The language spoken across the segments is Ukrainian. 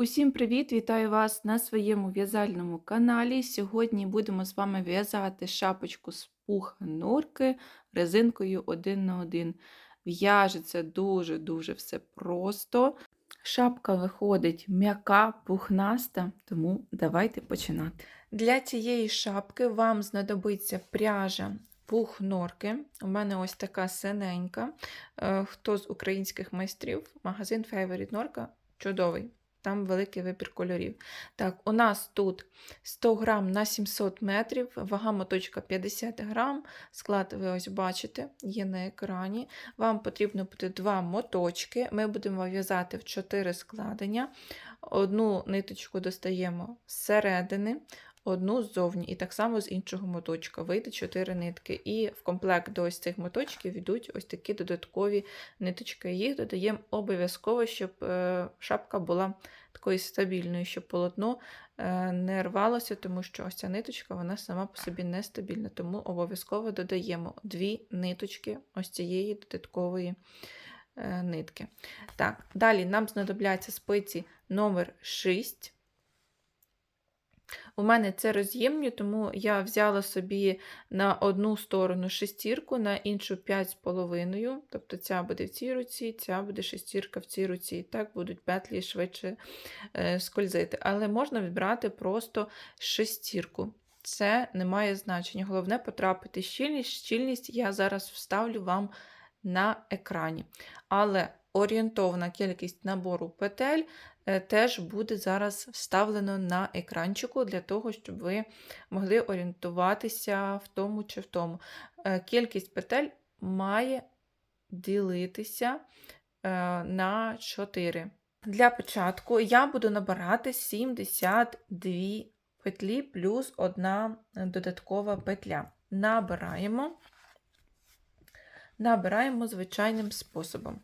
Усім привіт! Вітаю вас на своєму в'язальному каналі. Сьогодні будемо з вами в'язати шапочку з пуха норки резинкою 1 на 1. В'яжеться дуже-дуже все просто. Шапка виходить м'яка, пухнаста, тому давайте починати. Для цієї шапки вам знадобиться пряжа пух норки. У мене ось така синенька. Е, Хто з українських майстрів, магазин Favorite Норка чудовий. Там великий вибір кольорів. Так, у нас тут 100 грам на 700 метрів, вага моточка 50 грам. Склад ви ось бачите, є на екрані. Вам потрібно буде два моточки. Ми будемо в'язати в 4 складення. Одну ниточку достаємо зсередини, одну ззовні, і так само з іншого моточка. Вийде 4 нитки. І в комплект до ось цих моточків йдуть ось такі додаткові ниточки. Їх додаємо обов'язково, щоб е, шапка була такою стабільною, щоб полотно е, не рвалося, тому що ось ця ниточка вона сама по собі нестабільна. Тому обов'язково додаємо дві ниточки ось цієї додаткової е, нитки. Так, Далі нам знадобляться спиці номер 6. У мене це роз'ємні, тому я взяла собі на одну сторону шестірку, на іншу 5,5. Тобто ця буде в цій руці, ця буде шестірка в цій руці. І так будуть петлі швидше е, скользити. Але можна відбрати просто шестірку. Це не має значення. Головне потрапити щільність. Щільність я зараз вставлю вам на екрані. Але орієнтовна кількість набору петель теж буде зараз вставлено на екранчику для того, щоб ви могли орієнтуватися в тому чи в тому. Е, кількість петель має ділитися е, на 4. Для початку я буду набирати 72 петлі плюс одна додаткова петля. Набираємо, набираємо звичайним способом.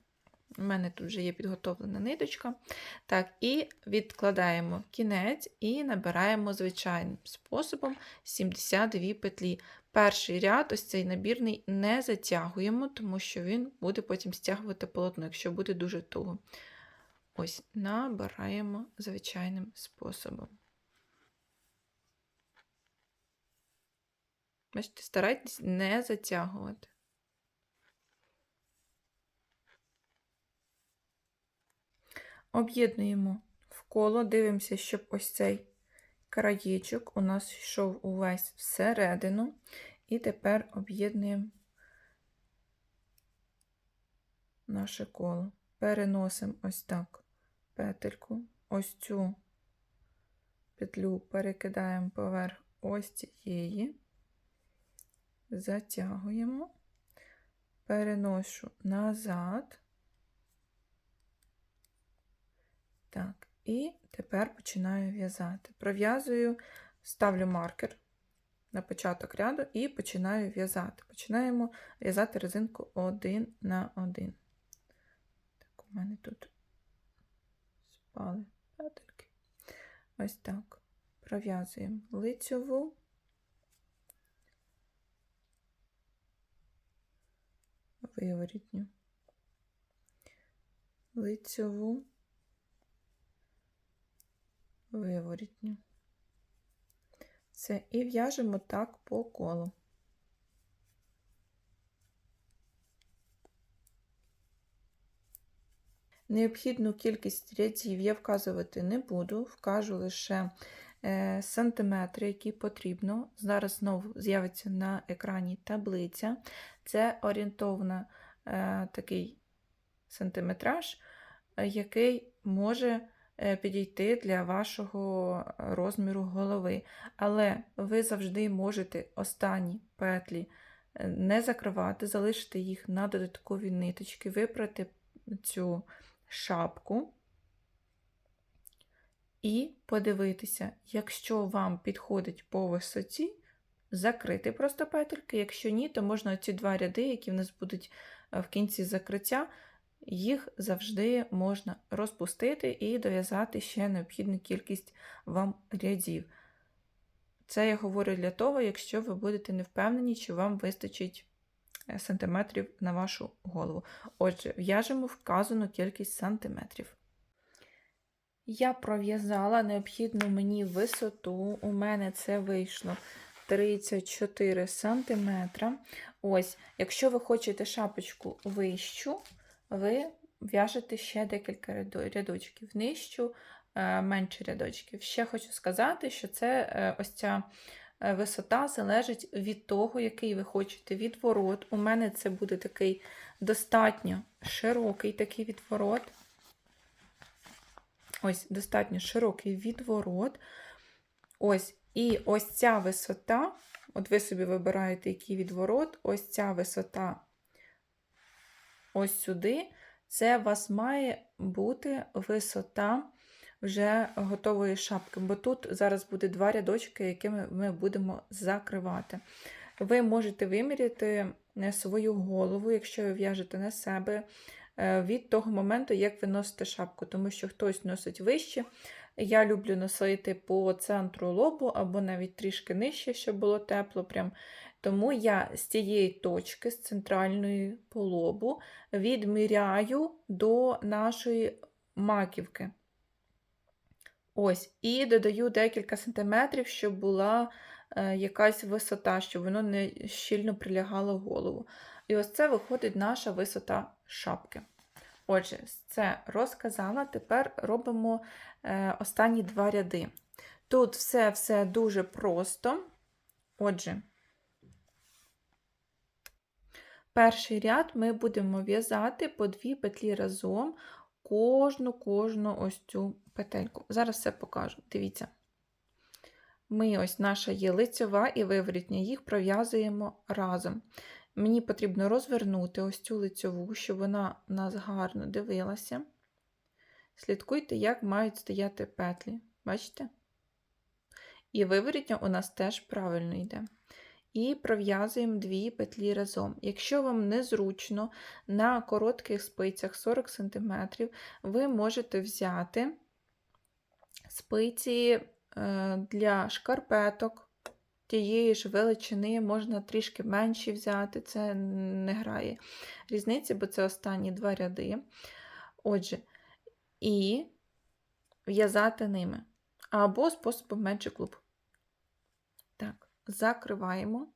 У мене тут вже є підготовлена ниточка. Так, І відкладаємо кінець і набираємо звичайним способом 72 петлі. Перший ряд, ось цей набірний, не затягуємо, тому що він буде потім стягувати полотно, якщо буде дуже туго. Ось, набираємо звичайним способом. Бачите, старайтесь не затягувати. Об'єднуємо в коло, дивимося, щоб ось цей краєчок у нас йшов увесь всередину. І тепер об'єднуємо наше коло. Переносимо ось так петельку, ось цю петлю перекидаємо поверх ось цієї, затягуємо, переношу назад. Так, і тепер починаю в'язати. Пров'язую, ставлю маркер на початок ряду і починаю в'язати. Починаємо в'язати резинку один на один. Так, у мене тут спали петельки. Ось так. Пров'язуємо лицьову. Виворітню, лицьову виворітню. Все, і в'яжемо так по колу. Необхідну кількість рядів я вказувати не буду, вкажу лише е, сантиметри, які потрібно. Зараз знову з'явиться на екрані таблиця. Це орієнтовно е, такий сантиметраж, е, який може підійти для вашого розміру голови. Але ви завжди можете останні петлі е, не закривати, залишити їх на додаткові ниточки, випрати цю шапку. І подивитися, якщо вам підходить по висоті, закрити просто петельки. Якщо ні, то можна ці два ряди, які в нас будуть е, в кінці закриття, їх завжди можна розпустити і дов'язати ще необхідну кількість вам рядів. Це я говорю для того, якщо ви будете не впевнені, чи вам вистачить е, сантиметрів на вашу голову. Отже, в'яжемо вказану кількість сантиметрів. Я пров'язала необхідну мені висоту. У мене це вийшло 34 см. Ось, якщо ви хочете шапочку вищу, ви в'яжете ще декілька рядочків, нижчу, е, менше рядочків. Ще хочу сказати, що це е, ось ця е, висота залежить від того, який ви хочете відворот. У мене це буде такий достатньо широкий такий відворот. Ось достатньо широкий відворот. Ось, і ось ця висота, от ви собі вибираєте, який відворот, ось ця висота ось сюди, це у вас має бути висота вже готової шапки, бо тут зараз буде два рядочки, якими ми будемо закривати. Ви можете виміряти е, свою голову, якщо ви в'яжете на себе, е, від того моменту, як ви носите шапку, тому що хтось носить вище. Я люблю носити по центру лобу або навіть трішки нижче, щоб було тепло. Прям. Тому я з цієї точки, з центральної по лобу, відміряю до нашої маківки. Ось, І додаю декілька сантиметрів, щоб була е, якась висота, щоб воно не щільно прилягало голову. І ось це виходить наша висота шапки. Отже, це розказала. Тепер робимо е, останні два ряди. Тут все-все дуже просто. Отже, перший ряд ми будемо в'язати по дві петлі разом кожну кожну ось цю петельку. Зараз все покажу. Дивіться. Ми ось наша є лицьова і виворітня, їх пров'язуємо разом. Мені потрібно розвернути ось цю лицьову, щоб вона нас гарно дивилася. Слідкуйте, як мають стояти петлі. Бачите? І виворітня у нас теж правильно йде. І пров'язуємо дві петлі разом. Якщо вам незручно на коротких спицях 40 см, ви можете взяти спиці е, для шкарпеток тієї ж величини, можна трішки менші взяти, це не грає різниці, бо це останні два ряди. Отже, і в'язати ними. Або способом менше клуб. Так, закриваємо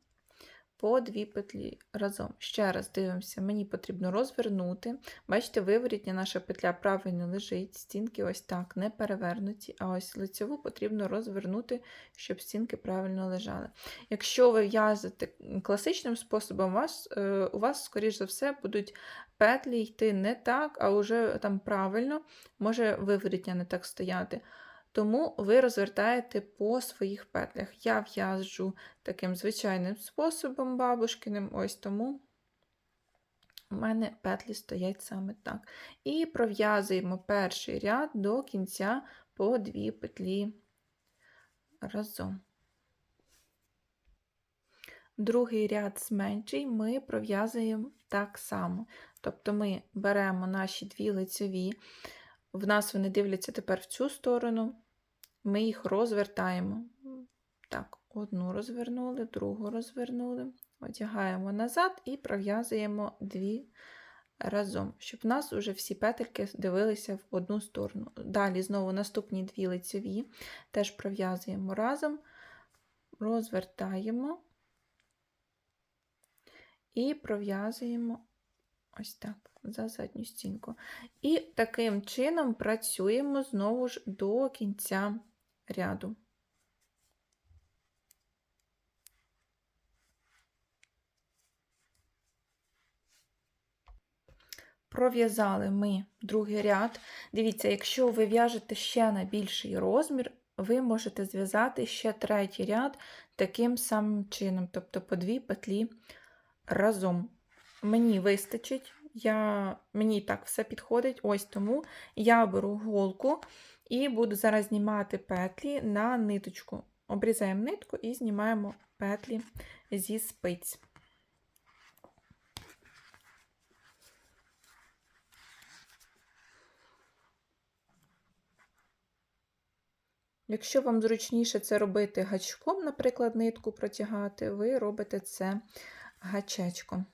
по дві петлі разом. Ще раз дивимося, мені потрібно розвернути. Бачите, виворітня наша петля правильно лежить, стінки ось так, не перевернуті, а ось лицеву потрібно розвернути, щоб стінки правильно лежали. Якщо ви в'язите класичним способом, у вас, е, у вас, скоріш за все, будуть петлі йти не так, а вже там правильно, може виворітня не так стояти. Тому ви розвертаєте по своїх петлях. Я в'яжу таким звичайним способом бабушкиним, ось тому у мене петлі стоять саме так. І пров'язуємо перший ряд до кінця по дві петлі разом. Другий ряд зменший ми пров'язуємо так само. Тобто ми беремо наші дві лицеві, в нас вони дивляться тепер в цю сторону, ми їх розвертаємо. Так, одну розвернули, другу розвернули, одягаємо назад і пров'язуємо дві разом, щоб в нас вже всі петельки дивилися в одну сторону. Далі знову наступні дві лицеві, теж пров'язуємо разом, розвертаємо і пров'язуємо ось так, за задню стінку. І таким чином працюємо знову ж до кінця ряду. Пров'язали ми другий ряд. Дивіться, якщо ви в'яжете ще на більший розмір, ви можете зв'язати ще третій ряд таким самим чином, тобто по дві петлі разом. Мені вистачить, я, мені так все підходить, ось тому я беру голку і буду зараз знімати петлі на ниточку. Обрізаємо нитку і знімаємо петлі зі спиць. Якщо вам зручніше це робити гачком, наприклад, нитку протягати, ви робите це гачечком.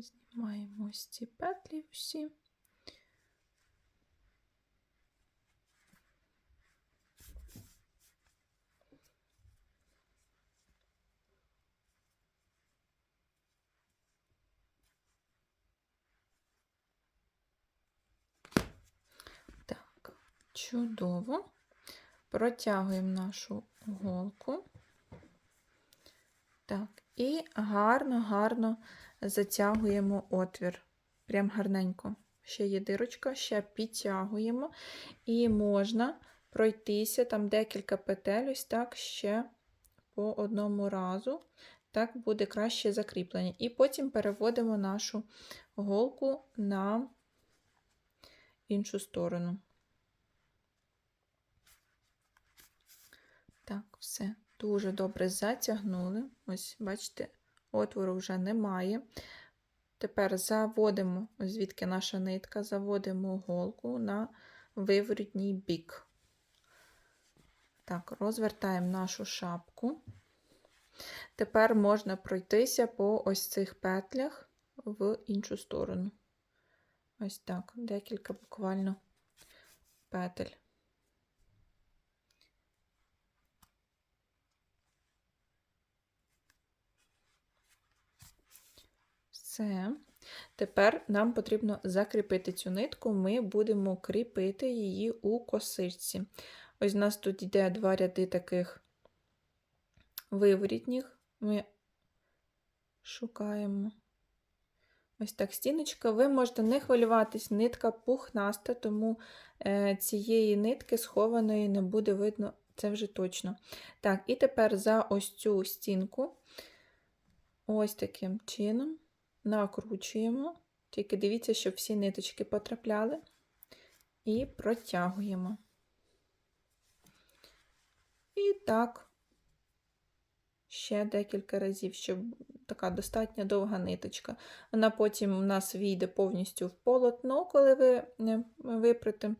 Знімаємо ось ці петлі всі. Так, чудово. Протягуємо нашу голку. Так, і гарно-гарно затягуємо отвір. Прям гарненько. Ще є дирочка, ще підтягуємо. І можна пройтися там декілька петель, ось так ще по одному разу. Так буде краще закріплення. І потім переводимо нашу голку на іншу сторону. Так, все. Дуже добре затягнули. Ось, бачите, отвору вже немає. Тепер заводимо, звідки наша нитка, заводимо голку на виворітній бік. Так, розвертаємо нашу шапку. Тепер можна пройтися по ось цих петлях в іншу сторону. Ось так, декілька буквально петель. Все. Тепер нам потрібно закріпити цю нитку, ми будемо кріпити її у косичці. Ось у нас тут йде два ряди таких виворітніх. Ми шукаємо ось так стіночка. Ви можете не хвилюватись, нитка пухнаста, тому е, цієї нитки схованої не буде видно, це вже точно. Так, і тепер за ось цю стінку, ось таким чином накручуємо, тільки дивіться, щоб всі ниточки потрапляли, і протягуємо. І так, ще декілька разів, щоб така достатньо довга ниточка. Вона потім у нас війде повністю в полотно, коли ви випрете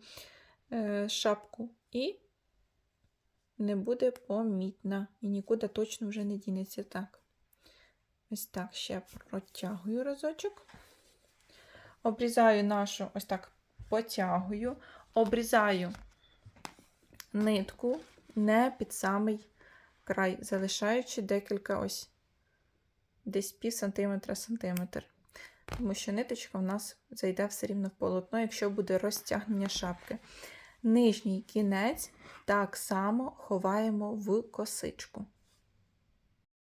е, шапку, і не буде помітна, і нікуди точно вже не дінеться так. Ось так ще протягую разочок. Обрізаю нашу, ось так потягую, обрізаю нитку не під самий край, залишаючи декілька ось десь пів сантиметра сантиметр. Тому що ниточка в нас зайде все рівно в полотно, якщо буде розтягнення шапки. Нижній кінець так само ховаємо в косичку.